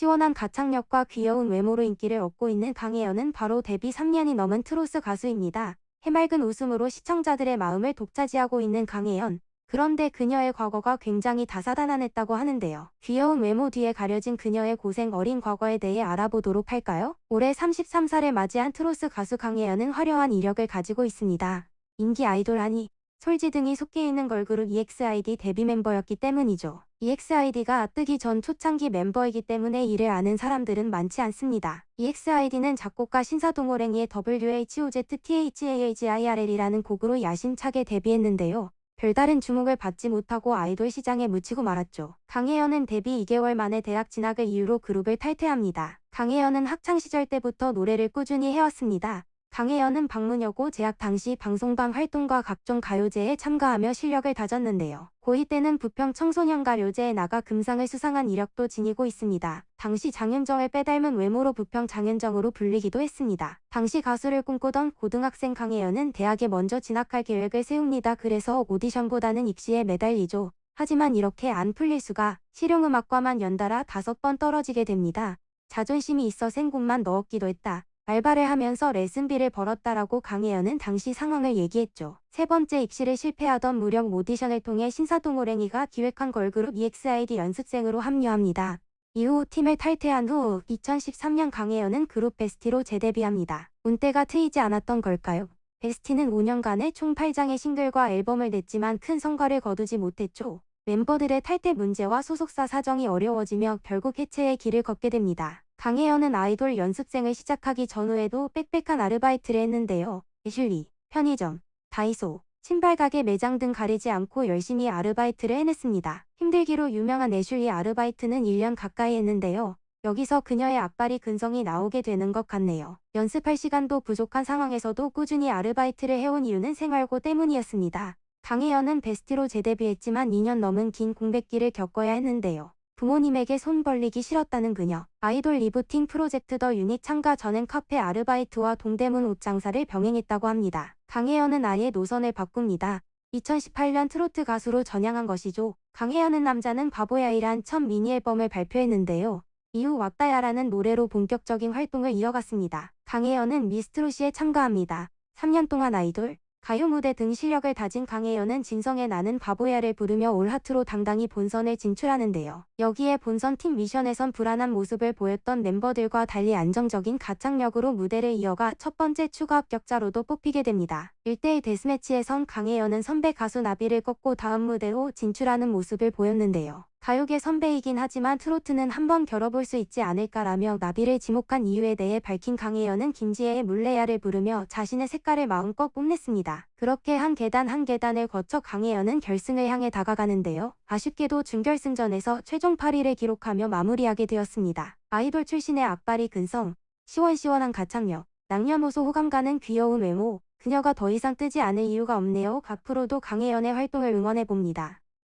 시원한 가창력과 귀여운 외모로 인기를 얻고 있는 강혜연은 바로 데뷔 3년이 넘은 트로스 가수입니다. 해맑은 웃음으로 시청자들의 마음을 독차지하고 있는 강혜연. 그런데 그녀의 과거가 굉장히 다사다난했다고 하는데요. 귀여운 외모 뒤에 가려진 그녀의 고생 어린 과거에 대해 알아보도록 할까요? 올해 33살을 맞이한 트로스 가수 강혜연은 화려한 이력을 가지고 있습니다. 인기 아이돌 아니, 솔지 등이 속해 있는 걸그룹 EXID 데뷔 멤버였기 때문이죠. EXID가 뜨기 전 초창기 멤버이기 때문에 이를 아는 사람들은 많지 않습니다. EXID는 작곡가 신사동호랭이의 WHOZTHAHIRL이라는 곡으로 야심차게 데뷔했는데요. 별다른 주목을 받지 못하고 아이돌 시장에 묻히고 말았죠. 강혜연은 데뷔 2개월 만에 대학 진학을 이유로 그룹을 탈퇴합니다. 강혜연은 학창시절 때부터 노래를 꾸준히 해왔습니다. 강혜연은 방문여고 재학 당시 방송반 활동과 각종 가요제에 참가하며 실력을 다졌는데요. 고2 때는 부평 청소년 가요제에 나가 금상을 수상한 이력도 지니고 있습니다. 당시 장윤정을 빼닮은 외모로 부평 장윤정으로 불리기도 했습니다. 당시 가수를 꿈꾸던 고등학생 강혜연은 대학에 먼저 진학할 계획을 세웁니다. 그래서 오디션보다는 입시에 매달리죠. 하지만 이렇게 안 풀릴 수가 실용음악과만 연달아 다섯 번 떨어지게 됩니다. 자존심이 있어 생곡만 넣었기도 했다. 알바를 하면서 레슨비를 벌었다라고 강혜연은 당시 상황을 얘기했죠. 세 번째 입시를 실패하던 무력 오디션을 통해 신사동호랭이가 기획한 걸그룹 EXID 연습생으로 합류합니다. 이후 팀을 탈퇴한 후 2013년 강혜연은 그룹 베스티로 재데뷔합니다. 운때가 트이지 않았던 걸까요? 베스티는 5년간에 총 8장의 싱글과 앨범을 냈지만 큰 성과를 거두지 못했죠. 멤버들의 탈퇴 문제와 소속사 사정이 어려워지며 결국 해체의 길을 걷게 됩니다. 강혜연은 아이돌 연습생을 시작하기 전후에도 빽빽한 아르바이트를 했는데요. 애슐리, 편의점, 다이소, 신발 가게 매장 등 가리지 않고 열심히 아르바이트를 해냈습니다. 힘들기로 유명한 애슐리 아르바이트는 1년 가까이 했는데요. 여기서 그녀의 앞발이 근성이 나오게 되는 것 같네요. 연습할 시간도 부족한 상황에서도 꾸준히 아르바이트를 해온 이유는 생활고 때문이었습니다. 강혜연은 베스트로 재데뷔했지만 2년 넘은 긴 공백기를 겪어야 했는데요. 부모님에게 손 벌리기 싫었다는 그녀. 아이돌 리부팅 프로젝트 더 유닛 참가 전엔 카페 아르바이트와 동대문 옷 장사를 병행했다고 합니다. 강혜연은 아예 노선을 바꿉니다. 2018년 트로트 가수로 전향한 것이죠. 강혜연은 남자는 바보야이란 첫 미니 앨범을 발표했는데요. 이후 왔다야라는 노래로 본격적인 활동을 이어갔습니다. 강혜연은 미스트롯시에 참가합니다. 3년 동안 아이돌, 가요 무대 등 실력을 다진 강혜연은 진성의 나는 바보야를 부르며 올 하트로 당당히 본선에 진출하는데요. 여기에 본선 팀 미션에선 불안한 모습을 보였던 멤버들과 달리 안정적인 가창력으로 무대를 이어가 첫 번째 추가 합격자로도 뽑히게 됩니다. 1대1 데스매치에선 강혜연은 선배 가수 나비를 꺾고 다음 무대로 진출하는 모습을 보였는데요. 가요계 선배이긴 하지만 트로트는 한번 겨뤄볼 수 있지 않을까라며 나비를 지목한 이유에 대해 밝힌 강혜연은 김지혜의 물레야를 부르며 자신의 색깔을 마음껏 뽐냈습니다. 그렇게 한 계단 한 계단을 거쳐 강혜연은 결승을 향해 다가가는데요. 아쉽게도 준결승전에서 최종 8위를 기록하며 마무리하게 되었습니다. 아이돌 출신의 악발이 근성, 시원시원한 가창력, 남녀노소 호감 가는 귀여운 외모, 그녀가 더 이상 뜨지 않을 이유가 없네요. 앞으로도 강혜연의 활동을 응원해봅니다.